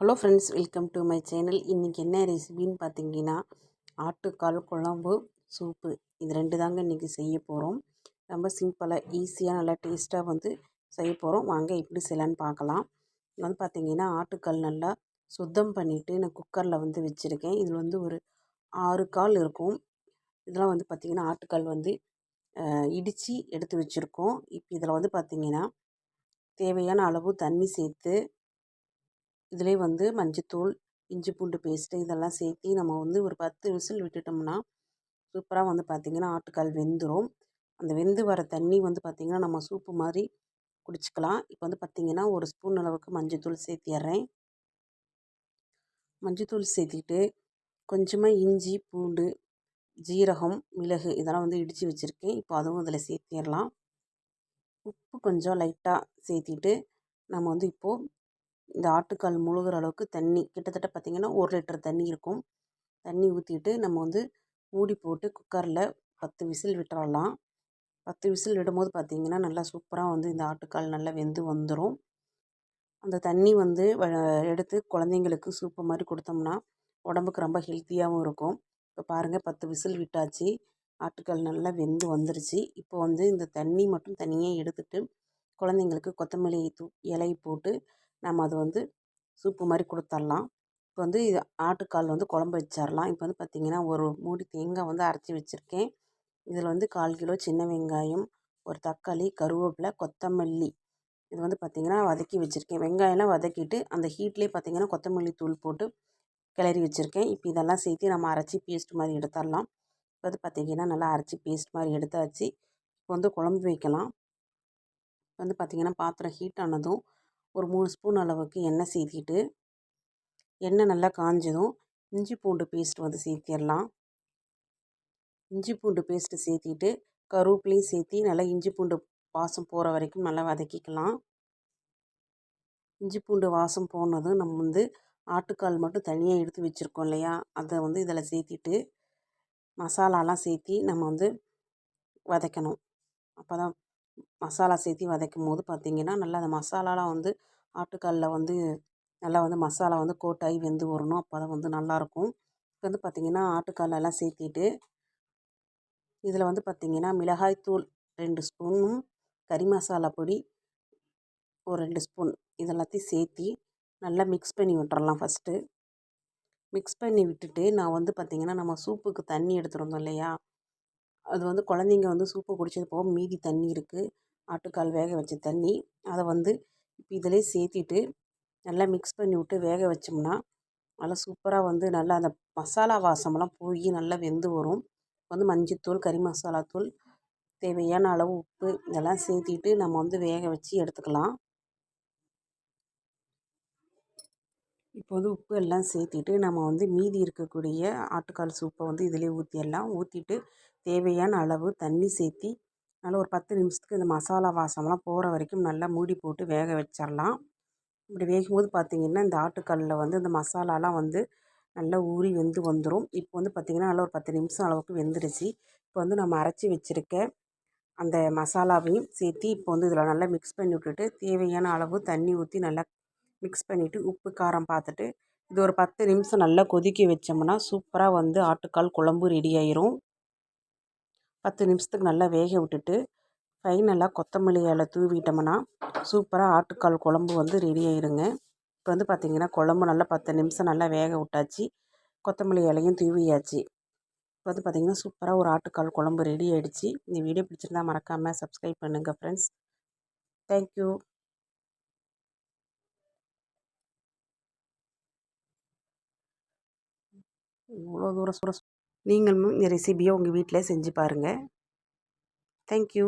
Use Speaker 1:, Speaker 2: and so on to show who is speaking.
Speaker 1: Hello friends welcome to my channel இன்றைக்கி என்ன ரெசிபின்னு பார்த்தீங்கன்னா ஆட்டுக்கால் குழம்பு சூப்பு. இது ரெண்டு தாங்க இன்றைக்கி செய்ய போகிறோம் ரொம்ப சிம்பிளாக ஈஸியாக நல்லா டேஸ்ட்டாக வந்து செய்ய போகிறோம் வாங்க எப்படி செய்யலான்னு பார்க்கலாம் வந்து பார்த்திங்கன்னா ஆட்டுக்கால் நல்லா சுத்தம் பண்ணிவிட்டு நான் குக்கரில் வந்து வச்சுருக்கேன். இதில் வந்து ஒரு ஆறு கால் இருக்கும். இதெல்லாம் வந்து பார்த்திங்கன்னா ஆட்டுக்கால் வந்து இடித்து எடுத்து வச்சுருக்கோம். இப்போ இதில் வந்து பார்த்திங்கன்னா தேவையான அளவு தண்ணி சேர்த்து இதிலே வந்து மஞ்சத்தூள் இஞ்சி பூண்டு பேஸ்ட்டு இதெல்லாம் சேர்த்தி நம்ம வந்து ஒரு பத்து விசில் விட்டுட்டோம்னா சூப்பராக வந்து பார்த்திங்கன்னா ஆட்டுக்கால் வெந்துடும் அந்த வெந்து வர தண்ணி வந்து பார்த்திங்கன்னா நம்ம சூப்பு மாதிரி குடிச்சிக்கலாம். இப்போ வந்து பார்த்திங்கன்னா ஒரு ஸ்பூன் அளவுக்கு மஞ்சத்தூள் சேர்த்திடுறேன் மஞ்சத்தூள் சேர்த்திட்டு கொஞ்சமாக இஞ்சி பூண்டு ஜீரகம் மிளகு இதெல்லாம் வந்து இடித்து வச்சுருக்கேன். இப்போ அதுவும் அதில் சேர்த்திடலாம். உப்பு கொஞ்சம் லைட்டாக சேர்த்திட்டு நம்ம வந்து இப்போது இந்த ஆட்டுக்கால் முழுகிற அளவுக்கு தண்ணி. கிட்டத்தட்ட பார்த்திங்கன்னா ஒரு லிட்டர் தண்ணி இருக்கும். தண்ணி ஊற்றிட்டு நம்ம வந்து மூடி போட்டு குக்கரில் பத்து விசில் விட்டுறலாம். பத்து விசில் விடும்போது பார்த்திங்கன்னா நல்லா சூப்பராக வந்து இந்த ஆட்டுக்கால் நல்லா வெந்து வந்துடும் அந்த தண்ணி வந்து எடுத்து குழந்தைங்களுக்கு சூப்பு மாதிரி கொடுத்தோம்னா உடம்புக்கு ரொம்ப ஹெல்த்தியாகவும் இருக்கும். இப்போ பாருங்கள் பத்து விசில் விட்டாச்சு. ஆட்டுக்கால் நல்லா வெந்து வந்துருச்சு. இப்போ வந்து இந்த தண்ணி மட்டும் தனியாக எடுத்துகிட்டு குழந்தைங்களுக்கு கொத்தமல்லி தூ இலை போட்டு நம்ம அது வந்து சூப்பு மாதிரி கொடுத்தர்லாம். இப்போ வந்து இது ஆட்டுக்கால் வந்து குழம்பு வச்சிடலாம் இப்போ வந்து பார்த்திங்கன்னா ஒரு மூடி தேங்காய் வந்து அரைச்சி வச்சுருக்கேன். இதில் வந்து கால் கிலோ சின்ன வெங்காயம் ஒரு தக்காளி கருவேப்பிலை கொத்தமல்லி. இது வந்து பார்த்திங்கன்னா வதக்கி வச்சுருக்கேன். வெங்காயம்லாம் வதக்கிட்டு அந்த ஹீட்லேயே பார்த்திங்கன்னா கொத்தமல்லி தூள் போட்டு கிளறி வச்சுருக்கேன். இப்போ இதெல்லாம் சேர்த்து நம்ம அரைச்சி பேஸ்ட் மாதிரி எடுத்துடலாம் இப்போ வந்து பார்த்திங்கன்னா நல்லா அரைச்சி பேஸ்ட் மாதிரி எடுத்தாச்சு. இப்போ வந்து குழம்பு வைக்கலாம். வந்து பார்த்திங்கன்னா பாத்திரம் ஹீட் ஆனதும் ஒரு மூணு ஸ்பூன் அளவுக்கு எண்ணெய் சேர்த்திட்டு எண்ணெய் நல்லா காஞ்சதும் இஞ்சி பூண்டு பேஸ்ட் வந்து சேர்த்திடலாம் இஞ்சி பூண்டு பேஸ்ட்டு சேர்த்திட்டு கருவேப்பிலையும் சேர்த்தி நல்லா இஞ்சி பூண்டு வாசம் போகிற வரைக்கும் நல்லா வதக்கிக்கலாம். இஞ்சி பூண்டு வாசம் போனதும் நம்ம வந்து ஆட்டுக்கால் மட்டும் தனியாக எடுத்து வச்சுருக்கோம் இல்லையா? அதை வந்து இதில் சேர்த்திட்டு மசாலாலாம் சேர்த்தி நம்ம வந்து வதக்கணும். அப்போ தான் மசாலா சேர்த்தி வதக்கும் போது பார்த்திங்கன்னா நல்லா அந்த மசாலாலாம் வந்து ஆட்டுக்காலில் வந்து நல்லா வந்து மசாலா வந்து கோட்டாகி வெந்து வரணும். அப்போ தான் வந்து நல்லாயிருக்கும். இப்போ வந்து பார்த்திங்கன்னா ஆட்டுக்காலெல்லாம் சேர்த்திட்டு இதில் வந்து பார்த்திங்கன்னா மிளகாய்த்தூள் ரெண்டு ஸ்பூனும் கறி மசாலா பொடி ஒரு ரெண்டு ஸ்பூன் இதெல்லாத்தையும் சேர்த்தி நல்லா மிக்ஸ் பண்ணி விட்டுறலாம் ஃபஸ்ட்டு மிக்ஸ் பண்ணி விட்டுட்டு நான் வந்து பார்த்திங்கன்னா நம்ம சூப்புக்கு தண்ணி எடுத்துருந்தோம் இல்லையா? அது வந்து குழந்தைங்க வந்து சூப்பு குடித்தது போக மீதி தண்ணி இருக்குது ஆட்டுக்கால் வேக வச்ச தண்ணி. அதை வந்து இப்போ இதிலே சேர்த்திட்டு நல்லா மிக்ஸ் பண்ணி விட்டு வேக வச்சோம்னா நல்லா சூப்பராக வந்து நல்லா அந்த மசாலா வாசமெல்லாம் போய் நல்லா வெந்து வரும். வந்து மஞ்சத்தூள் கறி மசாலா தூள் தேவையான அளவு உப்பு இதெல்லாம் சேர்த்திட்டு நம்ம வந்து வேக வச்சு எடுத்துக்கலாம். இப்போ வந்து உப்பு எல்லாம் சேர்த்திட்டு நம்ம வந்து மீதி இருக்கக்கூடிய ஆட்டுக்கால் சூப்பை வந்து இதிலே ஊற்றிடலாம் ஊற்றிட்டு தேவையான அளவு தண்ணி சேர்த்தி நல்லா ஒரு பத்து நிமிஷத்துக்கு இந்த மசாலா வாசம்லாம் போகிற வரைக்கும் நல்லா மூடி போட்டு வேக வச்சிடலாம் இப்படி வேகும்போது பார்த்திங்கன்னா இந்த ஆட்டுக்கல்லில் வந்து இந்த மசாலாலாம் வந்து நல்லா ஊறி வெந்து வந்துடும் இப்போ வந்து பார்த்திங்கன்னா நல்லா ஒரு பத்து நிமிஷம் அளவுக்கு வெந்துடுச்சு. இப்போ வந்து நம்ம அரைச்சி வச்சுருக்க அந்த மசாலாவையும் சேர்த்து இப்போ வந்து இதில் நல்லா மிக்ஸ் பண்ணி விட்டுட்டு தேவையான அளவு தண்ணி ஊற்றி நல்லா மிக்ஸ் பண்ணிவிட்டு உப்பு காரம் பார்த்துட்டு இது ஒரு பத்து நிமிஷம் நல்லா கொதிக்க வச்சோம்னா சூப்பராக வந்து ஆட்டுக்கால் குழம்பு ரெடி ஆயிரும். பத்து நிமிஷத்துக்கு நல்லா வேக விட்டுட்டு ஃபைனலாக கொத்தமல்லி இலை தூவிட்டோம்னா சூப்பராக ஆட்டுக்கால் குழம்பு வந்து ரெடி ஆயிருங்க. இப்போ வந்து பார்த்திங்கன்னா குழம்பு நல்லா பத்து நிமிஷம் நல்லா வேக விட்டாச்சு. கொத்தமல்லி இலையும் தூவியாச்சு. இப்போ வந்து பார்த்திங்கன்னா சூப்பராக ஒரு ஆட்டுக்கால் குழம்பு ரெடி ஆகிடுச்சு இந்த வீடியோ பிடிச்சிருந்தா மறக்காமல் சப்ஸ்கிரைப் பண்ணுங்கள் ஃப்ரெண்ட்ஸ் தேங்க்யூ இவ்வளோ தூரம் சுட நீங்களும் இந்த ரெசிபியை உங்கள் வீட்டில் செஞ்சு பாருங்கள் தேங்க்யூ